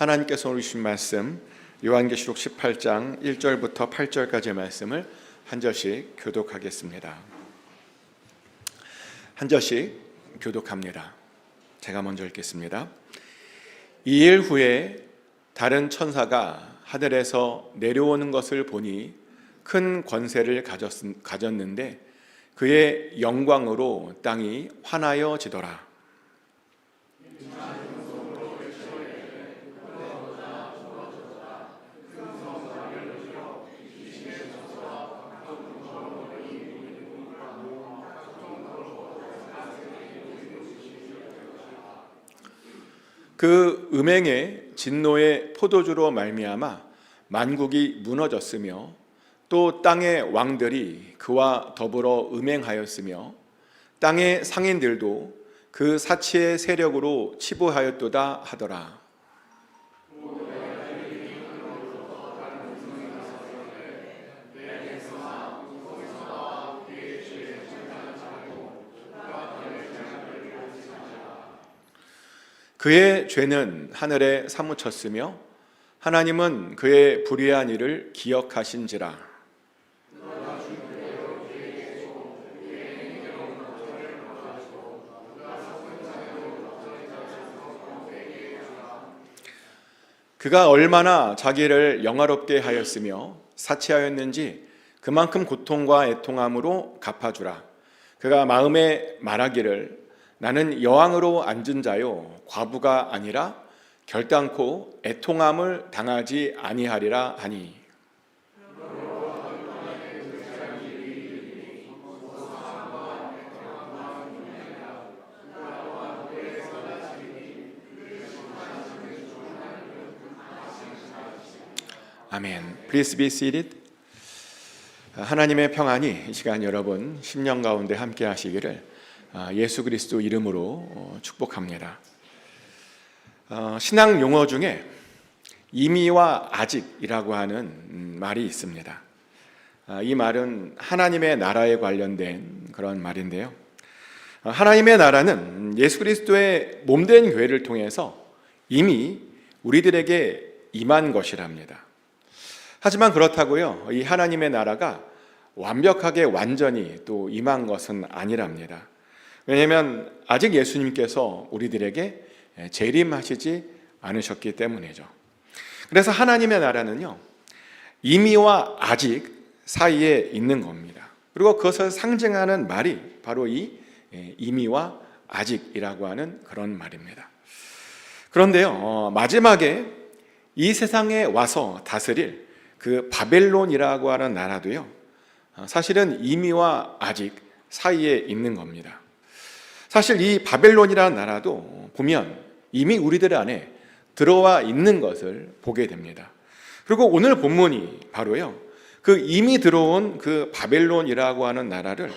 하나님께서 주신 말씀 요한계시록 18장 1절부터 8절까지의 말씀을 한 절씩 교독하겠습니다. 한 절씩 교독합니다. 제가 먼저 읽겠습니다. 이 일 후에 다른 천사가 하늘에서 내려오는 것을 보니 큰 권세를 가졌, 가졌는데 그의 영광으로 땅이 환하여지더라. 그 음행의 진노의 포도주로 말미암아 만국이 무너졌으며 또 땅의 왕들이 그와 더불어 음행하였으며 땅의 상인들도 그 사치의 세력으로 치부하였도다 하더라. 그의 죄는 하늘에 사무쳤으며 하나님은 그의 불의한 일을 기억하신지라. 그가 얼마나 자기를 영화롭게 하였으며 사치하였는지 그만큼 고통과 애통함으로 갚아주라. 그가 마음에 말하기를 나는 여왕으로 앉은 자요 과부가 아니라 결단코 애통함을 당하지 아니하리라 하니 아멘. Please be seated. 하나님의 평안이 이 시간 여러분 심령 가운데 함께 하시기를 아, 예수 그리스도 이름으로 어, 축복합니다. 어, 신앙 용어 중에 이미와 아직이라고 하는 음, 말이 있습니다. 아, 이 말은 하나님의 나라에 관련된 그런 말인데요. 어, 하나님의 나라는 예수 그리스도의 몸된 교회를 통해서 이미 우리들에게 임한 것이랍니다. 하지만 그렇다고요. 이 하나님의 나라가 완벽하게 완전히 또 임한 것은 아니랍니다. 왜냐하면 아직 예수님께서 우리들에게 재림하시지 않으셨기 때문이죠. 그래서 하나님의 나라는요, 이미와 아직 사이에 있는 겁니다. 그리고 그것을 상징하는 말이 바로 이 이미와 아직이라고 하는 그런 말입니다. 그런데요, 어, 마지막에 이 세상에 와서 다스릴 그 바벨론이라고 하는 나라도요, 어, 사실은 이미와 아직 사이에 있는 겁니다. 사실 이 바벨론이라는 나라도 보면 이미 우리들 안에 들어와 있는 것을 보게 됩니다. 그리고 오늘 본문이 바로요, 그 이미 들어온 그 바벨론이라고 하는 나라를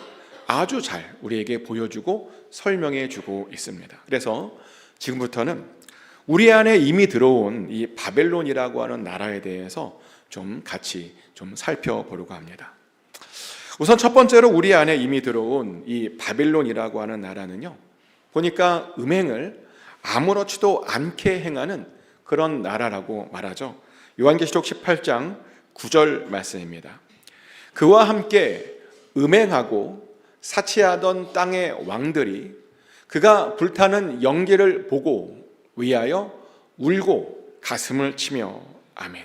아주 잘 우리에게 보여주고 설명해 주고 있습니다. 그래서 지금부터는 우리 안에 이미 들어온 이 바벨론이라고 하는 나라에 대해서 좀 같이 좀 살펴보려고 합니다. 우선 첫 번째로 우리 안에 이미 들어온 이 바빌론이라고 하는 나라는요. 보니까 음행을 아무렇지도 않게 행하는 그런 나라라고 말하죠. 요한계시록 18장 9절 말씀입니다. 그와 함께 음행하고 사치하던 땅의 왕들이 그가 불타는 연기를 보고 위하여 울고 가슴을 치며 아멘.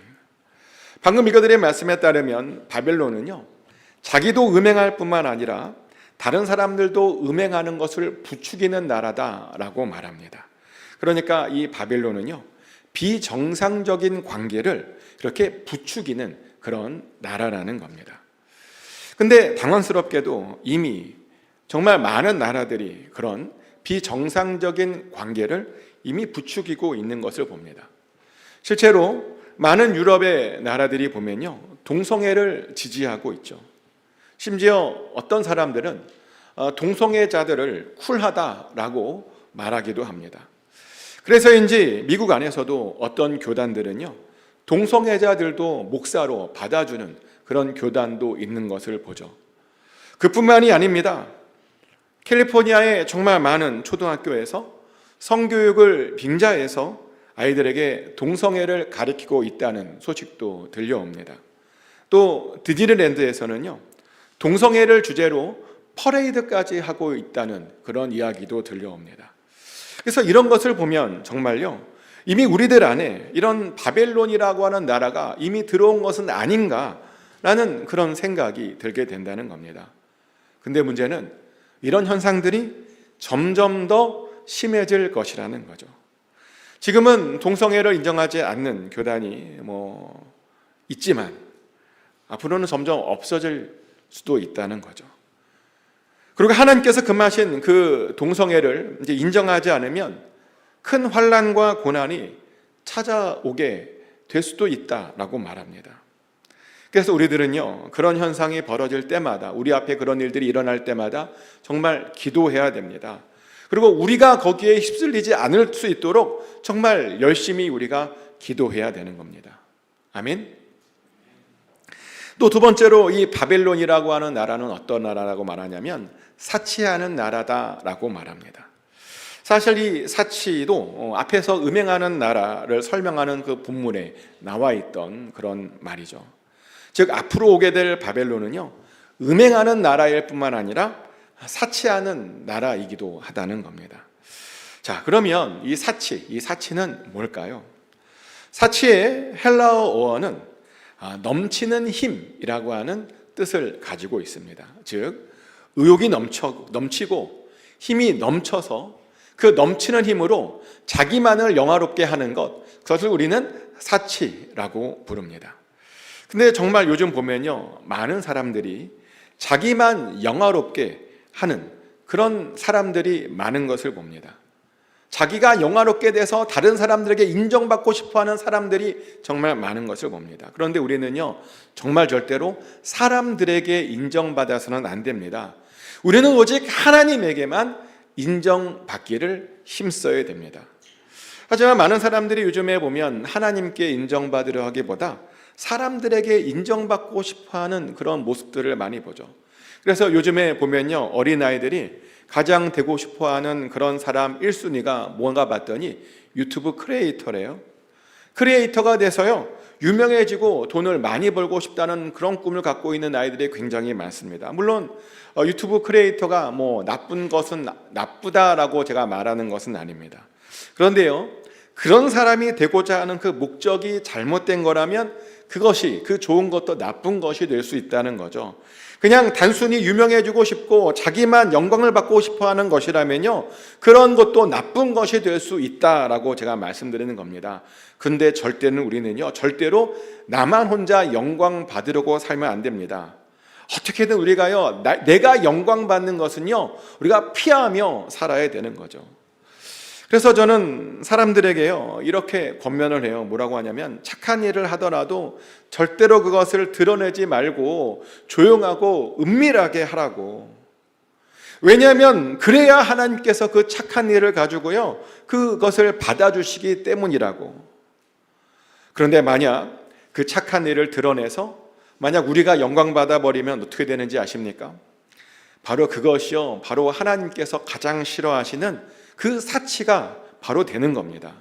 방금 이거들의 말씀에 따르면 바벨론은요. 자기도 음행할 뿐만 아니라 다른 사람들도 음행하는 것을 부추기는 나라다라고 말합니다. 그러니까 이 바벨론은요. 비정상적인 관계를 이렇게 부추기는 그런 나라라는 겁니다. 근데 당황스럽게도 이미 정말 많은 나라들이 그런 비정상적인 관계를 이미 부추기고 있는 것을 봅니다. 실제로 많은 유럽의 나라들이 보면요. 동성애를 지지하고 있죠. 심지어 어떤 사람들은 어, 동성애자들을 쿨하다라고 말하기도 합니다. 그래서인지 미국 안에서도 어떤 교단들은요, 동성애자들도 목사로 받아주는 그런 교단도 있는 것을 보죠. 그뿐만이 아닙니다. 캘리포니아의 정말 많은 초등학교에서 성교육을 빙자해서 아이들에게 동성애를 가르치고 있다는 소식도 들려옵니다. 또 디즈니랜드에서는요 동성애를 주제로 퍼레이드까지 하고 있다는 그런 이야기도 들려옵니다. 그래서 이런 것을 보면 정말요 이미 우리들 안에 이런 바벨론이라고 하는 나라가 이미 들어온 것은 아닌가라는 그런 생각이 들게 된다는 겁니다. 근데 문제는 이런 현상들이 점점 더 심해질 것이라는 거죠. 지금은 동성애를 인정하지 않는 교단이 뭐 있지만 앞으로는 점점 없어질 수도 있다는 거죠. 그리고 하나님께서 금하신 그 동성애를 이제 인정하지 않으면 큰 환란과 고난이 찾아오게 될 수도 있다라고 말합니다. 그래서 우리들은요 그런 현상이 벌어질 때마다 우리 앞에 그런 일들이 일어날 때마다 정말 기도해야 됩니다. 그리고 우리가 거기에 휩쓸리지 않을 수 있도록 정말 열심히 우리가 기도해야 되는 겁니다. 아멘. 또 두 번째로 이 바벨론이라고 하는 나라는 어떤 나라라고 말하냐면 사치하는 나라다라고 말합니다. 사실 이 사치도 어, 앞에서 음행하는 나라를 설명하는 그 본문에 나와 있던 그런 말이죠. 즉 앞으로 오게 될 바벨론은요 음행하는 나라일 뿐만 아니라 사치하는 나라이기도 하다는 겁니다. 자 그러면 이 사치, 이 사치는 뭘까요? 사치의 헬라어 어원은 아, 넘치는 힘이라고 하는 뜻을 가지고 있습니다. 즉 의욕이 넘쳐 넘치고 힘이 넘쳐서 그 넘치는 힘으로 자기만을 영화롭게 하는 것 그것을 우리는 사치라고 부릅니다. 근데 정말 요즘 보면요. 많은 사람들이 자기만 영화롭게 하는 그런 사람들이 많은 것을 봅니다. 자기가 영화롭게 돼서 다른 사람들에게 인정받고 싶어 하는 사람들이 정말 많은 것을 봅니다. 그런데 우리는요, 정말 절대로 사람들에게 인정받아서는 안 됩니다. 우리는 오직 하나님에게만 인정받기를 힘써야 됩니다. 하지만 많은 사람들이 요즘에 보면 하나님께 인정받으려 하기보다 사람들에게 인정받고 싶어 하는 그런 모습들을 많이 보죠. 그래서 요즘에 보면요. 어린아이들이 가장 되고 싶어 하는 그런 사람 1순위가 뭔가 봤더니 유튜브 크리에이터래요. 크리에이터가 돼서요. 유명해지고 돈을 많이 벌고 싶다는 그런 꿈을 갖고 있는 아이들이 굉장히 많습니다. 물론 어, 유튜브 크리에이터가 뭐 나쁜 것은 나- 나쁘다라고 제가 말하는 것은 아닙니다. 그런데요. 그런 사람이 되고자 하는 그 목적이 잘못된 거라면 그것이 그 좋은 것도 나쁜 것이 될 수 있다는 거죠. 그냥 단순히 유명해지고 싶고 자기만 영광을 받고 싶어 하는 것이라면요. 그런 것도 나쁜 것이 될 수 있다라고 제가 말씀드리는 겁니다. 근데 절대는 우리는요. 절대로 나만 혼자 영광 받으려고 살면 안 됩니다. 어떻게든 우리가요. 나- 내가 영광 받는 것은요. 우리가 피하며 살아야 되는 거죠. 그래서 저는 사람들에게요, 이렇게 권면을 해요. 뭐라고 하냐면, 착한 일을 하더라도 절대로 그것을 드러내지 말고 조용하고 은밀하게 하라고. 왜냐하면, 그래야 하나님께서 그 착한 일을 가지고요, 그것을 받아주시기 때문이라고. 그런데 만약 그 착한 일을 드러내서, 만약 우리가 영광 받아버리면 어떻게 되는지 아십니까? 바로 그것이요, 바로 하나님께서 가장 싫어하시는 그 사치가 바로 되는 겁니다.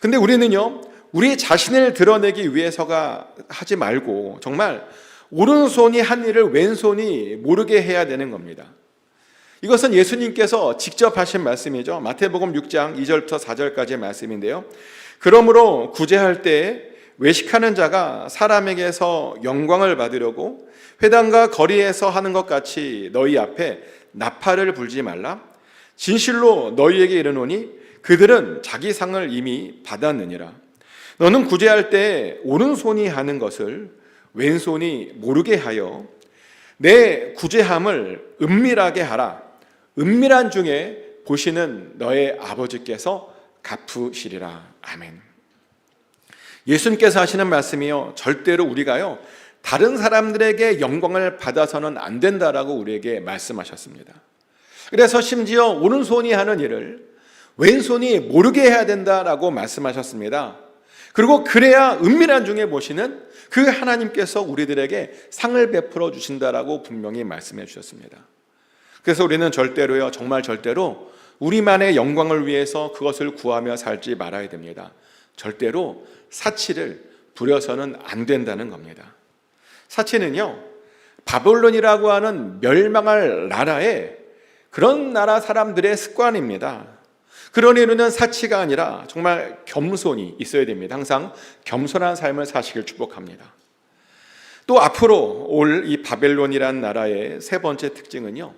근데 우리는요, 우리 자신을 드러내기 위해서가 하지 말고 정말 오른손이 한 일을 왼손이 모르게 해야 되는 겁니다. 이것은 예수님께서 직접 하신 말씀이죠. 마태복음 6장 2절부터 4절까지의 말씀인데요. 그러므로 구제할 때 외식하는 자가 사람에게서 영광을 받으려고 회당과 거리에서 하는 것 같이 너희 앞에 나팔을 불지 말라. 진실로 너희에게 이르노니 그들은 자기 상을 이미 받았느니라. 너는 구제할 때 오른손이 하는 것을 왼손이 모르게 하여 내 구제함을 은밀하게 하라. 은밀한 중에 보시는 너의 아버지께서 갚으시리라. 아멘. 예수님께서 하시는 말씀이요. 절대로 우리가요. 다른 사람들에게 영광을 받아서는 안 된다라고 우리에게 말씀하셨습니다. 그래서 심지어 오른손이 하는 일을 왼손이 모르게 해야 된다라고 말씀하셨습니다. 그리고 그래야 은밀한 중에 보시는 그 하나님께서 우리들에게 상을 베풀어 주신다라고 분명히 말씀해 주셨습니다. 그래서 우리는 절대로요, 정말 절대로 우리만의 영광을 위해서 그것을 구하며 살지 말아야 됩니다. 절대로 사치를 부려서는 안 된다는 겁니다. 사치는요, 바벨론이라고 하는 멸망할 나라의 그런 나라 사람들의 습관입니다. 이유는 사치가 아니라 정말 겸손이 있어야 됩니다. 항상 겸손한 삶을 사시길 축복합니다. 또 앞으로 올 이 바벨론이란 나라의 세 번째 특징은요.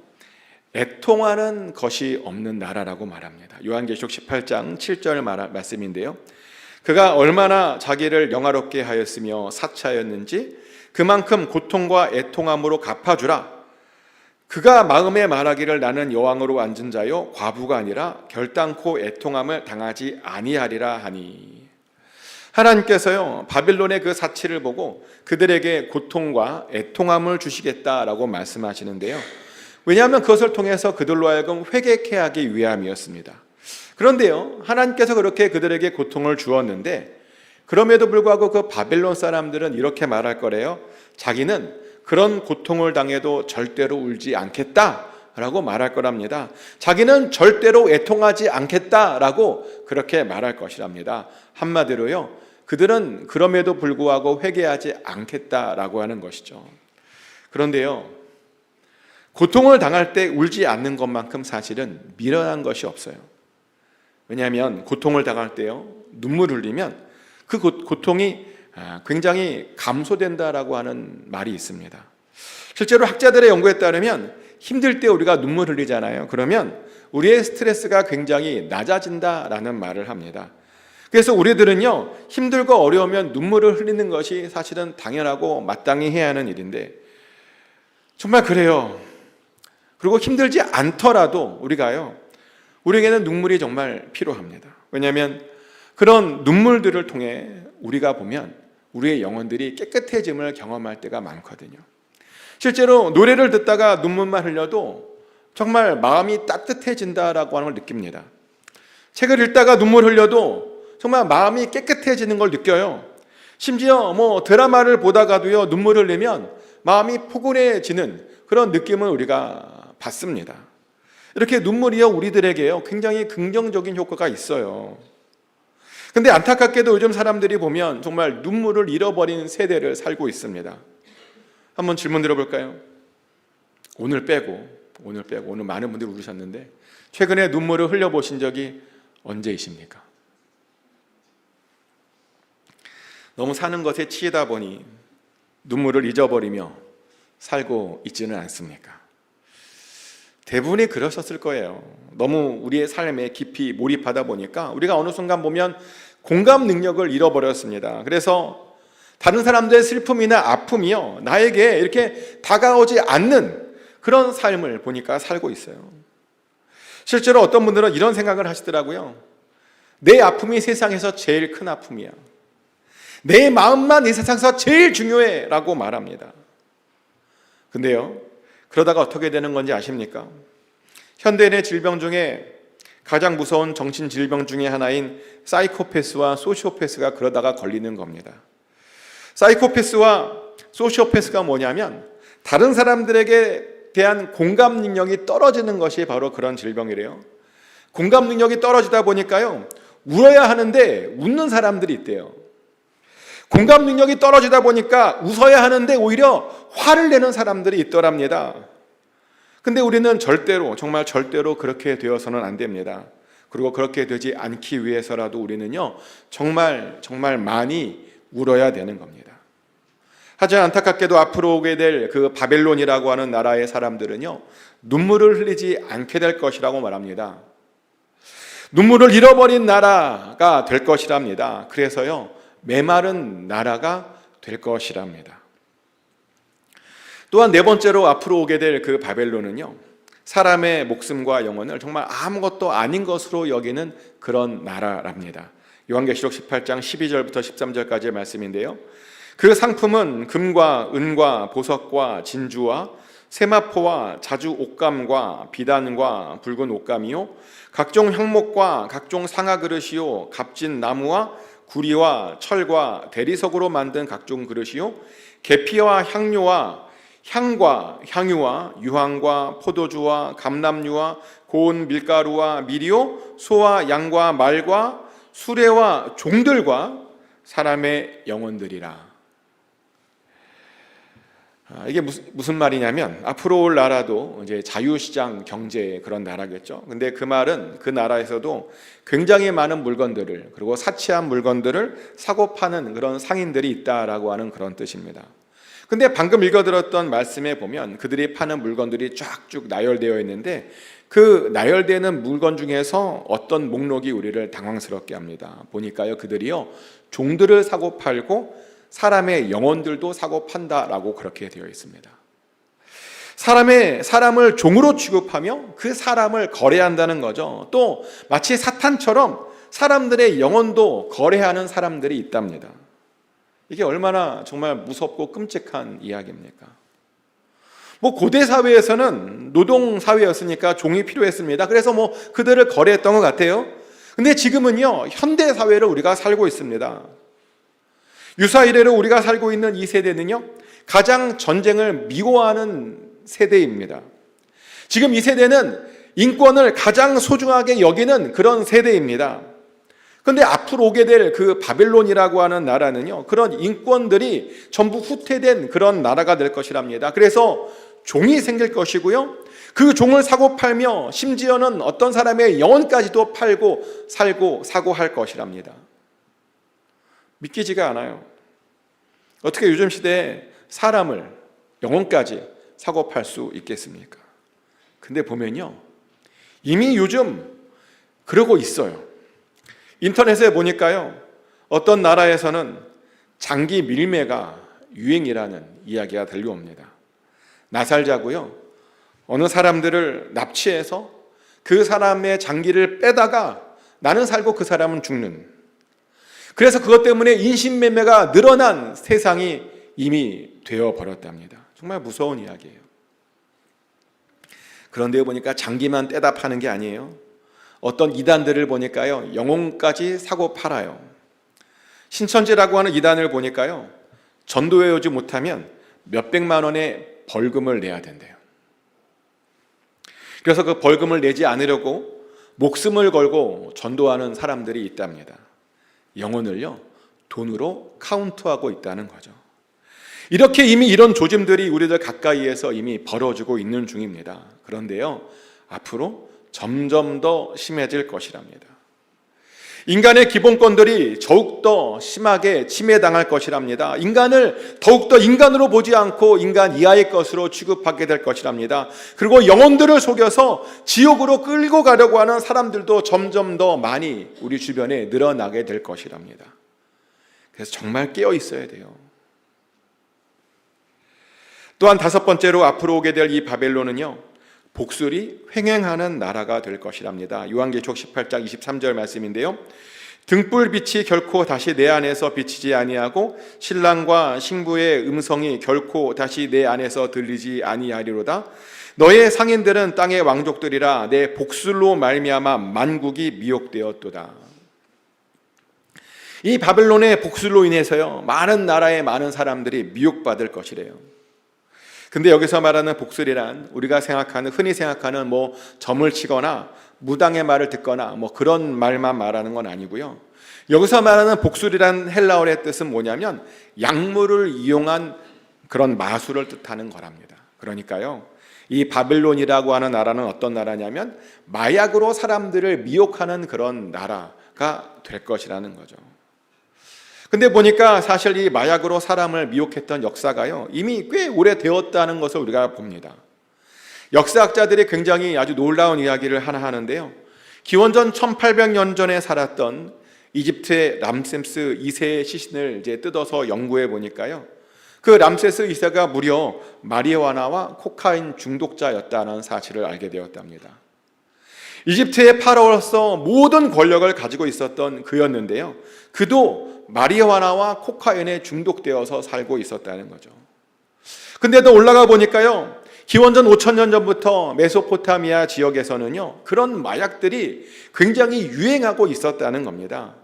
애통하는 것이 없는 나라라고 말합니다. 요한계시록 18장 7절 말, 말씀인데요. 그가 얼마나 자기를 영화롭게 하였으며 사차였는지 그만큼 고통과 애통함으로 갚아주라. 그가 마음에 말하기를 나는 여왕으로 앉은 자요 과부가 아니라 결단코 애통함을 당하지 아니하리라 하니. 하나님께서요 바빌론의 그 사치를 보고 그들에게 고통과 애통함을 주시겠다라고 말씀하시는데요. 왜냐하면 그것을 통해서 그들로 하여금 회개케 하기 위함이었습니다. 그런데요 하나님께서 그렇게 그들에게 고통을 주었는데 그럼에도 불구하고 그 바벨론 사람들은 이렇게 말할 거래요. 자기는 그런 고통을 당해도 절대로 울지 않겠다라고 말할 거랍니다. 자기는 절대로 애통하지 않겠다라고 그렇게 말할 것이랍니다. 한마디로요. 그들은 그럼에도 불구하고 회개하지 않겠다라고 하는 것이죠. 그런데요. 고통을 당할 때 울지 않는 것만큼 사실은 미련한 것이 없어요. 왜냐하면 고통을 당할 때요. 눈물 흘리면 그 고 통이 아, 굉장히 감소된다라고 하는 말이 있습니다. 실제로 학자들의 연구에 따르면 힘들 때 우리가 눈물 흘리잖아요. 그러면 우리의 스트레스가 굉장히 낮아진다라는 말을 합니다. 그래서 우리들은요, 힘들고 어려우면 눈물을 흘리는 것이 사실은 당연하고 마땅히 해야 하는 일인데, 정말 그래요. 그리고 힘들지 않더라도 우리가요, 우리에게는 눈물이 정말 필요합니다. 왜냐하면 그런 눈물들을 통해 우리가 보면 우리의 영혼들이 깨끗해짐을 경험할 때가 많거든요. 실제로 노래를 듣다가 눈물만 흘려도 정말 마음이 따뜻해진다라고 하는 걸 느낍니다. 책을 읽다가 눈물 흘려도 정말 마음이 깨끗해지는 걸 느껴요. 심지어 뭐 드라마를 보다가도요 눈물 흘리면 마음이 포근해지는 그런 느낌을 우리가 받습니다. 이렇게 눈물이요 우리들에게요 굉장히 긍정적인 효과가 있어요. 근데 안타깝게도 요즘 사람들이 보면 정말 눈물을 잃어버린 세대를 살고 있습니다. 한번 질문 드려볼까요? 오늘 빼고, 오늘 빼고, 오늘 많은 분들이 울으셨는데, 최근에 눈물을 흘려보신 적이 언제이십니까? 너무 사는 것에 치이다 보니 눈물을 잊어버리며 살고 있지는 않습니까? 대부분이 그러셨을 거예요. 너무 우리의 삶에 깊이 몰입하다 보니까 우리가 어느 순간 보면 공감 능력을 잃어버렸습니다. 그래서 다른 사람들의 슬픔이나 아픔이요. 나에게 이렇게 다가오지 않는 그런 삶을 보니까 살고 있어요. 실제로 어떤 분들은 이런 생각을 하시더라고요. 내 아픔이 세상에서 제일 큰 아픔이야. 내 마음만 이 세상에서 제일 중요해 라고 말합니다. 근데요, 그러다가 어떻게 되는 건지 아십니까? 현대인의 질병 중에 가장 무서운 정신 질병 중의 하나인 사이코패스와 소시오패스가 그러다가 걸리는 겁니다. 사이코패스와 소시오패스가 뭐냐면 다른 사람들에게 대한 공감 능력이 떨어지는 것이 바로 그런 질병이래요. 공감 능력이 떨어지다 보니까요. 울어야 하는데 웃는 사람들이 있대요. 공감 능력이 떨어지다 보니까 웃어야 하는데 오히려 화를 내는 사람들이 있더랍니다. 근데 우리는 절대로, 정말 절대로 그렇게 되어서는 안 됩니다. 그리고 그렇게 되지 않기 위해서라도 우리는요, 정말, 정말 많이 울어야 되는 겁니다. 하지만 안타깝게도 앞으로 오게 될 그 바벨론이라고 하는 나라의 사람들은요, 눈물을 흘리지 않게 될 것이라고 말합니다. 눈물을 잃어버린 나라가 될 것이랍니다. 그래서요, 메마른 나라가 될 것이랍니다. 또한 네 번째로 앞으로 오게 될 그 바벨론은요, 사람의 목숨과 영혼을 정말 아무것도 아닌 것으로 여기는 그런 나라랍니다. 요한계시록 18장 12절부터 13절까지의 말씀인데요. 그 상품은 금과 은과 보석과 진주와 세마포와 자주 옷감과 비단과 붉은 옷감이요 각종 향목과 각종 상아 그릇이요 값진 나무와 구리와 철과 대리석으로 만든 각종 그릇이요 계피와 향료와 향과 향유와 유황과 포도주와 감람유와 고운 밀가루와 미리오 소와 양과 말과 수레와 종들과 사람의 영혼들이라. 아, 이게 무슨, 무슨 말이냐면 앞으로 올 나라도 이제 자유시장 경제 그런 나라겠죠. 근데 그 말은 그 나라에서도 굉장히 많은 물건들을 그리고 사치한 물건들을 사고 파는 그런 상인들이 있다라고 하는 그런 뜻입니다. 근데 방금 읽어들었던 말씀에 보면 그들이 파는 물건들이 쫙쭉 나열되어 있는데 그 나열되는 물건 중에서 어떤 목록이 우리를 당황스럽게 합니다. 보니까요, 그들이요 종들을 사고 팔고 사람의 영혼들도 사고 판다라고 그렇게 되어 있습니다. 사람의 사람을 종으로 취급하며 그 사람을 거래한다는 거죠. 또 마치 사탄처럼 사람들의 영혼도 거래하는 사람들이 있답니다. 이게 얼마나 정말 무섭고 끔찍한 이야기입니까? 뭐 고대 사회에서는 노동 사회였으니까 종이 필요했습니다. 그래서 뭐 그들을 거래했던 것 같아요. 근데 지금은요 현대 사회를 우리가 살고 있습니다. 유사 이래로 우리가 살고 있는 이 세대는요, 가장 전쟁을 미워하는 세대입니다. 지금 이 세대는 인권을 가장 소중하게 여기는 그런 세대입니다. 근데 앞으로 오게 될 그 바벨론이라고 하는 나라는요, 그런 인권들이 전부 후퇴된 그런 나라가 될 것이랍니다. 그래서 종이 생길 것이고요. 그 종을 사고 팔며 심지어는 어떤 사람의 영혼까지도 팔고 살고 사고 할 것이랍니다. 믿기지가 않아요. 어떻게 요즘 시대에 사람을 영혼까지 사고 팔 수 있겠습니까? 근데 보면요. 이미 요즘 그러고 있어요. 인터넷에 보니까요. 어떤 나라에서는 장기 밀매가 유행이라는 이야기가 들려옵니다. 나살자고요. 어느 사람들을 납치해서 그 사람의 장기를 빼다가 나는 살고 그 사람은 죽는 그래서 그것 때문에 인신매매가 늘어난 세상이 이미 되어 버렸답니다. 정말 무서운 이야기예요. 그런데 보니까 장기만 떼다 파는 게 아니에요. 어떤 이단들을 보니까요, 영혼까지 사고 팔아요. 신천지라고 하는 이단을 보니까요, 전도해 오지 못하면 몇백만 원의 벌금을 내야 된대요. 그래서 그 벌금을 내지 않으려고 목숨을 걸고 전도하는 사람들이 있답니다. 영혼을요, 돈으로 카운트하고 있다는 거죠. 이렇게 이미 이런 조짐들이 우리들 가까이에서 이미 벌어지고 있는 중입니다. 그런데요, 앞으로 점점 더 심해질 것이랍니다. 인간의 기본권들이 더욱더 심하게 침해당할 것이랍니다. 인간을 더욱더 인간으로 보지 않고 인간 이하의 것으로 취급하게 될 것이랍니다. 그리고 영혼들을 속여서 지옥으로 끌고 가려고 하는 사람들도 점점 더 많이 우리 주변에 늘어나게 될 것이랍니다. 그래서 정말 깨어 있어야 돼요. 또한 다섯 번째로 앞으로 오게 될 이 바벨론은요. 복술이 횡행하는 나라가 될 것이랍니다. 요한계시록 18장 23절 말씀인데요. 등불 빛이 결코 다시 내 안에서 비치지 아니하고 신랑과 신부의 음성이 결코 다시 내 안에서 들리지 아니하리로다. 너의 상인들은 땅의 왕족들이라 내 복술로 말미암아 만국이 미혹되었도다. 이 바벨론의 복술로 인해서요 많은 나라의 많은 사람들이 미혹받을 것이래요. 근데 여기서 말하는 복술이란 우리가 생각하는 흔히 생각하는 뭐 점을 치거나 무당의 말을 듣거나 뭐 그런 말만 말하는 건 아니고요. 여기서 말하는 복술이란 헬라어의 뜻은 뭐냐면 약물을 이용한 그런 마술을 뜻하는 거랍니다. 그러니까요. 이 바벨론이라고 하는 나라는 어떤 나라냐면 마약으로 사람들을 미혹하는 그런 나라가 될 것이라는 거죠. 근데 보니까 사실 이 마약으로 사람을 미혹했던 역사가요, 이미 꽤 오래 되었다는 것을 우리가 봅니다. 역사학자들이 굉장히 아주 놀라운 이야기를 하나 하는데요. 기원전 1800년 전에 살았던 이집트의 람세스 2세의 시신을 이제 뜯어서 연구해 보니까요. 그 람세스 2세가 무려 마리화나와 코카인 중독자였다는 사실을 알게 되었답니다. 이집트의 파라오로서 모든 권력을 가지고 있었던 그였는데요. 그도 마리화나와 코카인에 중독되어서 살고 있었다는 거죠. 근데도 올라가 보니까요. 기원전 5천년 전부터 메소포타미아 지역에서는요. 그런 마약들이 굉장히 유행하고 있었다는 겁니다.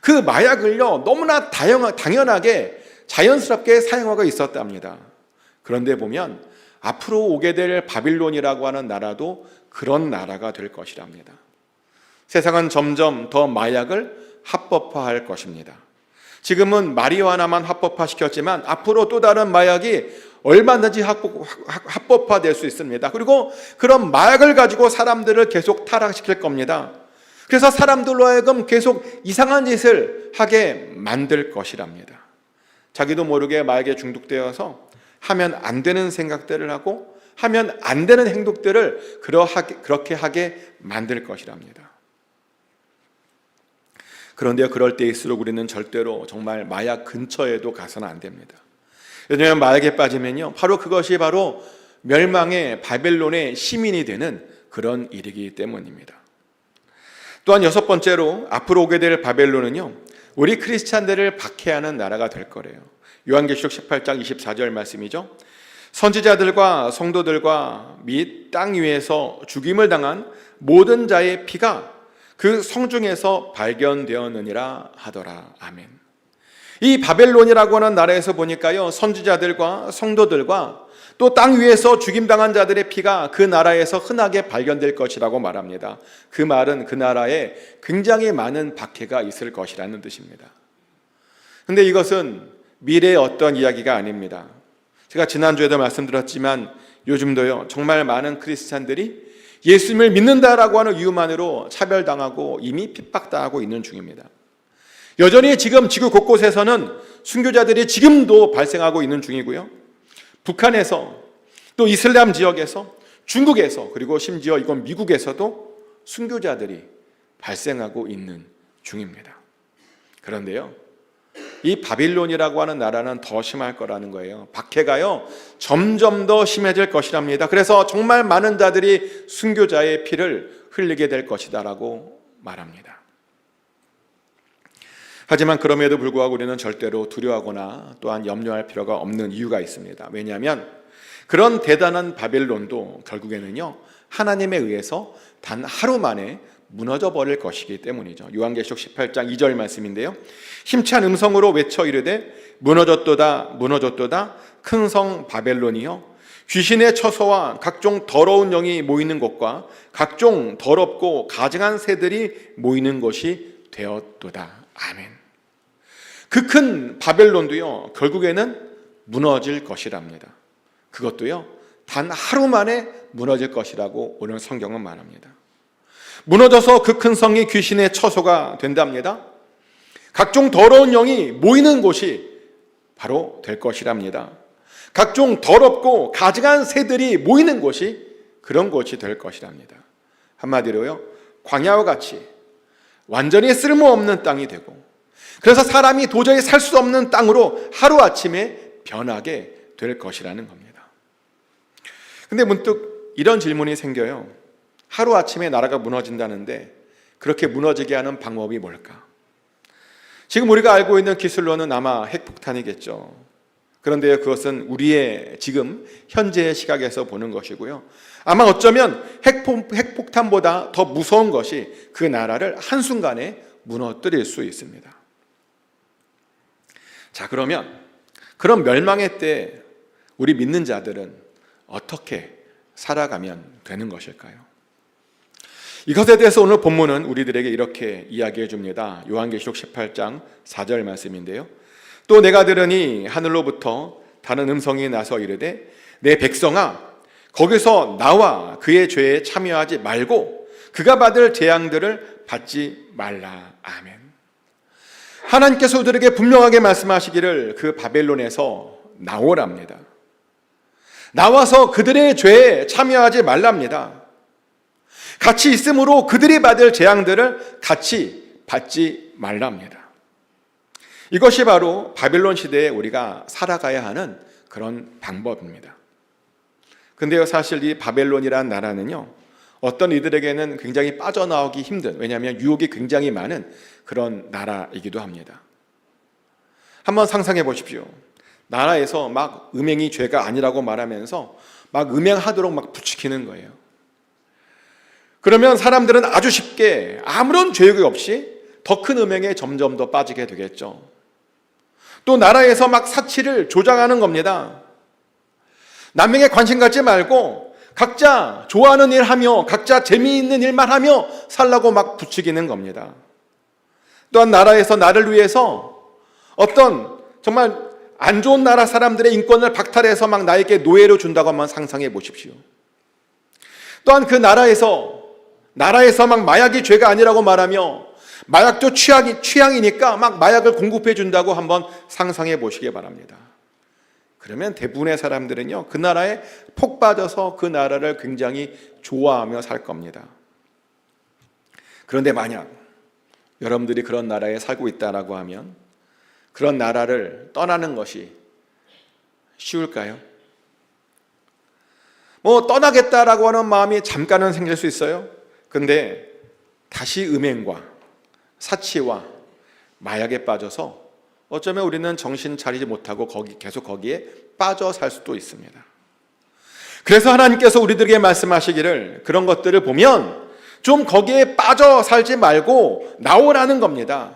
그 마약을요. 너무나 당연하게 자연스럽게 사용하고 있었답니다. 그런데 보면 앞으로 오게 될 바빌론이라고 하는 나라도 그런 나라가 될 것이랍니다. 세상은 점점 더 마약을 합법화할 것입니다. 지금은 마리화나만 합법화시켰지만 앞으로 또 다른 마약이 얼마든지 합법, 합법 화될 수 있습니다. 그리고 그런 마약을 가지고 사람들을 계속 타락시킬 겁니다. 그래서 사람들로 하여금 계속 이상한 짓을 하게 만들 것이랍니다. 자기도 모르게 마약에 중독되어서 하면 안 되는 생각들을 하고 하면 안 되는 행동들을 그렇게 하게 만들 것이랍니다. 그런데 그럴 때일수록 우리는 절대로 정말 마약 근처에도 가서는 안 됩니다. 왜냐하면 마약에 빠지면요, 바로 그것이 바로 멸망의 바벨론의 시민이 되는 그런 일이기 때문입니다. 또한 여섯 번째로 앞으로 오게 될 바벨론은요, 우리 크리스찬들을 박해하는 나라가 될 거래요. 요한계시록 18장 24절 말씀이죠. 선지자들과 성도들과 및 땅 위에서 죽임을 당한 모든 자의 피가 그 성중에서 발견되었느니라 하더라. 아멘. 이 바벨론이라고 하는 나라에서 보니까요, 선지자들과 성도들과 또 땅 위에서 죽임당한 자들의 피가 그 나라에서 흔하게 발견될 것이라고 말합니다. 그 말은 그 나라에 굉장히 많은 박해가 있을 것이라는 뜻입니다. 근데 이것은 미래의 어떤 이야기가 아닙니다. 제가 지난주에도 말씀드렸지만 요즘도요, 정말 많은 크리스찬들이 예수님을 믿는다라고 하는 이유만으로 차별당하고 이미 핍박당하고 있는 중입니다. 여전히 지금 지구 곳곳에서는 순교자들이 지금도 발생하고 있는 중이고요. 북한에서 또 이슬람 지역에서 중국에서 그리고 심지어 이건 미국에서도 순교자들이 발생하고 있는 중입니다. 그런데요. 이 바빌론이라고 하는 나라는 더 심할 거라는 거예요. 박해가요, 점점 더 심해질 것이랍니다. 그래서 정말 많은 자들이 순교자의 피를 흘리게 될 것이다라고 말합니다. 하지만 그럼에도 불구하고 우리는 절대로 두려워하거나 또한 염려할 필요가 없는 이유가 있습니다. 왜냐하면 그런 대단한 바벨론도 결국에는요, 하나님에 의해서 단 하루 만에 무너져 버릴 것이기 때문이죠. 요한계시록 18장 2절 말씀인데요. 힘찬 음성으로 외쳐 이르되 무너졌도다 무너졌도다 큰 성 바벨론이요 귀신의 처소와 각종 더러운 영이 모이는 곳과 각종 더럽고 가증한 새들이 모이는 곳이 되었도다. 아멘. 그 큰 바벨론도요. 결국에는 무너질 것이랍니다. 그것도요. 단 하루 만에 무너질 것이라고 오늘 성경은 말합니다. 무너져서 그 큰 성이 귀신의 처소가 된답니다. 각종 더러운 영이 모이는 곳이 바로 될 것이랍니다. 각종 더럽고 가증한 새들이 모이는 곳이 그런 곳이 될 것이랍니다. 한마디로요, 광야와 같이 완전히 쓸모없는 땅이 되고, 그래서 사람이 도저히 살 수 없는 땅으로 하루아침에 변하게 될 것이라는 겁니다. 근데 문득 이런 질문이 생겨요. 하루아침에 나라가 무너진다는데 그렇게 무너지게 하는 방법이 뭘까? 지금 우리가 알고 있는 기술로는 아마 핵폭탄이겠죠. 그런데 그것은 우리의 지금 현재의 시각에서 보는 것이고요. 아마 어쩌면 핵폭, 핵폭탄보다 더 무서운 것이 그 나라를 한순간에 무너뜨릴 수 있습니다. 자, 그러면 그런 멸망의 때 우리 믿는 자들은 어떻게 살아가면 되는 것일까요? 이것에 대해서 오늘 본문은 우리들에게 이렇게 이야기해 줍니다. 요한계시록 18장 4절 말씀인데요. 또 내가 들으니 하늘로부터 다른 음성이 나서 이르되 내 백성아 거기서 나와 그의 죄에 참여하지 말고 그가 받을 재앙들을 받지 말라. 아멘. 하나님께서 우리에게 분명하게 말씀하시기를 그 바벨론에서 나오랍니다. 나와서 그들의 죄에 참여하지 말랍니다. 같이 있으므로 그들이 받을 재앙들을 같이 받지 말랍니다. 이것이 바로 바빌론 시대에 우리가 살아가야 하는 그런 방법입니다. 근데요, 사실 이 바벨론이라는 나라는요, 어떤 이들에게는 굉장히 빠져나오기 힘든, 왜냐하면 유혹이 굉장히 많은 그런 나라이기도 합니다. 한번 상상해 보십시오. 나라에서 막 음행이 죄가 아니라고 말하면서 막 음행하도록 막 부추기는 거예요. 그러면 사람들은 아주 쉽게 아무런 죄가 없이 더 큰 음행에 점점 더 빠지게 되겠죠. 또 나라에서 막 사치를 조장하는 겁니다. 남에게 관심 갖지 말고 각자 좋아하는 일 하며 각자 재미있는 일만 하며 살라고 막 부추기는 겁니다. 또한 나라에서 나를 위해서 어떤 정말 안 좋은 나라 사람들의 인권을 박탈해서 막 나에게 노예로 준다고 한번 상상해 보십시오. 또한 그 나라에서 나라에서 막 마약이 죄가 아니라고 말하며 마약도 취향이 취향이니까 막 마약을 공급해 준다고 한번 상상해 보시기 바랍니다. 그러면 대부분의 사람들은요, 그 나라에 폭 빠져서 그 나라를 굉장히 좋아하며 살 겁니다. 그런데 만약 여러분들이 그런 나라에 살고 있다라고 하면 그런 나라를 떠나는 것이 쉬울까요? 뭐 떠나겠다라고 하는 마음이 잠깐은 생길 수 있어요. 근데 다시 음행과 사치와 마약에 빠져서 어쩌면 우리는 정신 차리지 못하고 거기 계속 거기에 빠져 살 수도 있습니다. 그래서 하나님께서 우리들에게 말씀하시기를 그런 것들을 보면 좀 거기에 빠져 살지 말고 나오라는 겁니다.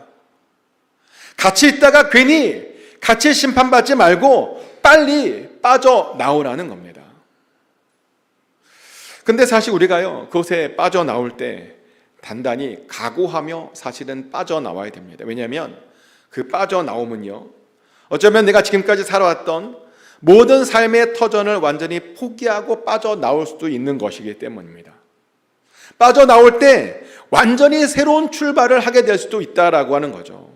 같이 있다가 괜히 같이 심판받지 말고 빨리 빠져 나오라는 겁니다. 근데 사실 우리가요, 그곳에 빠져나올 때 단단히 각오하며 사실은 빠져나와야 됩니다. 왜냐하면 그 빠져나오면요, 어쩌면 내가 지금까지 살아왔던 모든 삶의 터전을 완전히 포기하고 빠져나올 수도 있는 것이기 때문입니다. 빠져나올 때 완전히 새로운 출발을 하게 될 수도 있다라고 하는 거죠.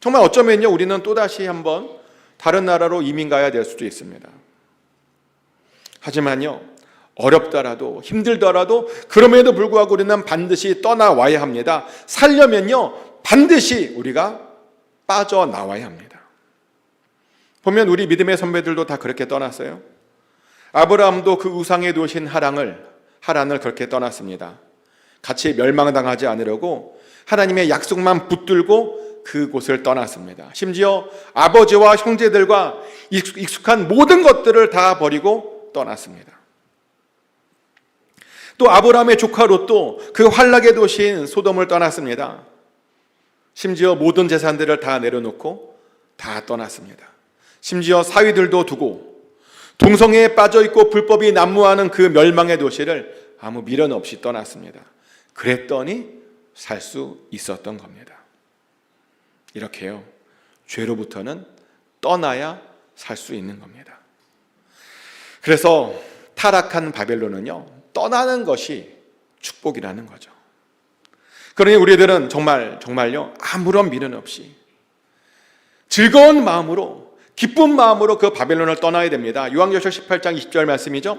정말 어쩌면요, 우리는 또다시 한번 다른 나라로 이민 가야 될 수도 있습니다. 하지만요, 어렵더라도 힘들더라도 그럼에도 불구하고 우리는 반드시 떠나와야 합니다. 살려면요, 반드시 우리가 빠져나와야 합니다. 보면 우리 믿음의 선배들도 다 그렇게 떠났어요. 아브라함도 그 우상에 두신 하랑을 하란을 그렇게 떠났습니다. 같이 멸망당하지 않으려고 하나님의 약속만 붙들고 그곳을 떠났습니다. 심지어 아버지와 형제들과 익숙한 모든 것들을 다 버리고 떠났습니다. 또 아브라함의 조카 롯도 그 환락의 도시인 소돔을 떠났습니다. 심지어 모든 재산들을 다 내려놓고 다 떠났습니다. 심지어 사위들도 두고 동성애에 빠져 있고 불법이 난무하는 그 멸망의 도시를 아무 미련 없이 떠났습니다. 그랬더니 살 수 있었던 겁니다. 이렇게요. 죄로부터는 떠나야 살 수 있는 겁니다. 그래서 타락한 바벨론은요. 떠나는 것이 축복이라는 거죠. 그러니 우리들은 정말 정말요. 아무런 미련 없이 즐거운 마음으로 기쁜 마음으로 그 바벨론을 떠나야 됩니다. 요한계시록 18장 20절 말씀이죠.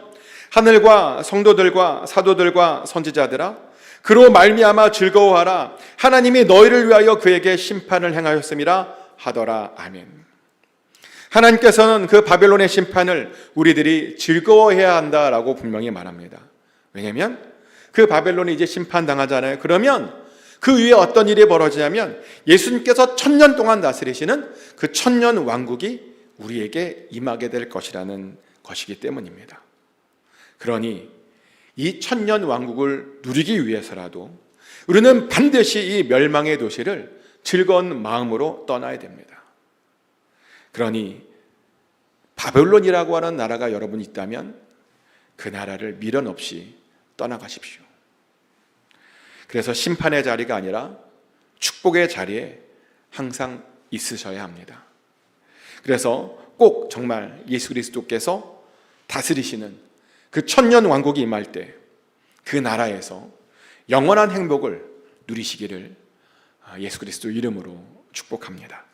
하늘과 성도들과 사도들과 선지자들아 그로 말미암아 즐거워하라 하나님이 너희를 위하여 그에게 심판을 행하였음이라 하더라 아멘. 하나님께서는 그 바벨론의 심판을 우리들이 즐거워해야 한다라고 분명히 말합니다. 왜냐하면 그 바벨론이 이제 심판당하잖아요. 그러면 그 위에 어떤 일이 벌어지냐면 예수님께서 천년 동안 다스리시는 그 천년 왕국이 우리에게 임하게 될 것이라는 것이기 때문입니다. 그러니 이 천년 왕국을 누리기 위해서라도 우리는 반드시 이 멸망의 도시를 즐거운 마음으로 떠나야 됩니다. 그러니 바벨론이라고 하는 나라가 여러분 있다면 그 나라를 미련 없이 떠나가십시오. 그래서 심판의 자리가 아니라 축복의 자리에 항상 있으셔야 합니다. 그래서 꼭 정말 예수 그리스도께서 다스리시는 그 천년 왕국이 임할 때 그 나라에서 영원한 행복을 누리시기를 예수 그리스도 이름으로 축복합니다.